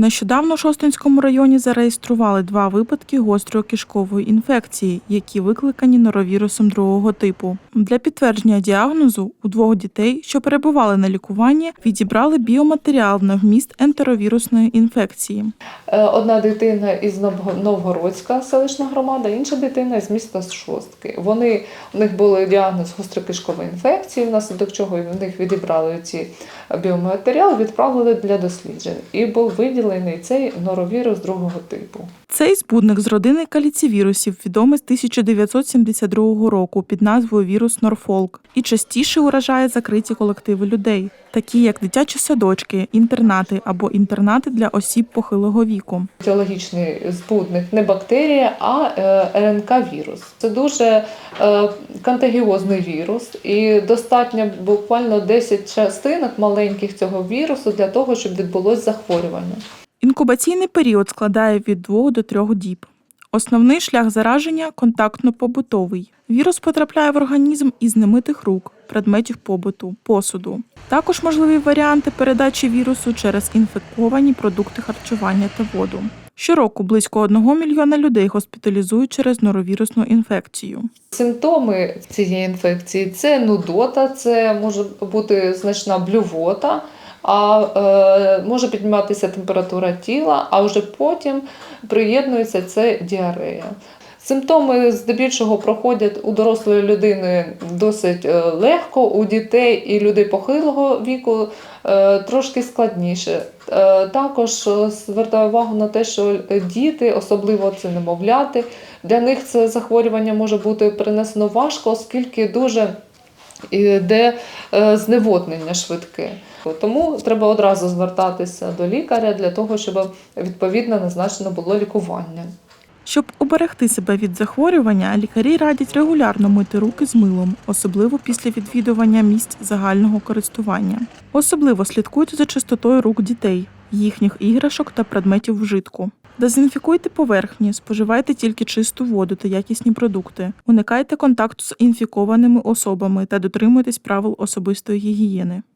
Нещодавно в Шостинському районі зареєстрували два випадки гострої кишкової інфекції, які викликані норовірусом другого типу. Для підтвердження діагнозу у двох дітей, що перебували на лікуванні, відібрали біоматеріал на вміст ентеровірусної інфекції. Е, Одна дитина із Новгородська селищна громада, інша дитина із міста Шостки. Вони у них були діагноз гострокишкової інфекції, внаслідок чого в них відібрали ці біоматеріали, відправили для досліджень. І був виділений цей норовірус другого типу. Цей збудник з родини каліцівірусів відомий з 1972 року під назвою вірус Норфолк і частіше уражає закриті колективи людей, такі як дитячі садочки, інтернати або інтернати для осіб похилого віку. Етіологічний збудник не бактерія, а е, РНК-вірус. Це дуже е, контагіозний вірус, і достатньо буквально 10 частинок маленьких цього вірусу для того, щоб відбулось захворювання. Інкубаційний період складає від 2 до 3 діб. Основний шлях зараження контактно-побутовий. Вірус потрапляє в організм із немитих рук, предметів побуту, посуду. Також можливі варіанти передачі вірусу через інфековані продукти харчування та воду. Щороку близько 1 мільйона людей госпіталізують через норовірусну інфекцію. Симптоми цієї інфекції це нудота, це може бути значна блювота, а е, може підніматися температура тіла, а вже потім приєднується це діарея. Симптоми здебільшого проходять у дорослої людини досить е, легко, у дітей і людей похилого віку е, трошки складніше. Е, Також звертаю увагу на те, що діти, особливо це немовляти, для них це захворювання може бути перенесено важко, оскільки дуже йде е, зневоднення швидке. Тому треба одразу звертатися до лікаря для того, щоб відповідно назначено було лікування. Щоб уберегти себе від захворювання, лікарі радять регулярно мити руки з милом, особливо після відвідування місць загального користування. Особливо слідкуйте за чистотою рук дітей, їхніх іграшок та предметів вжитку. Дезінфікуйте поверхні, споживайте тільки чисту воду та якісні продукти. Уникайте контакту з інфікованими особами та дотримуйтесь правил особистої гігієни.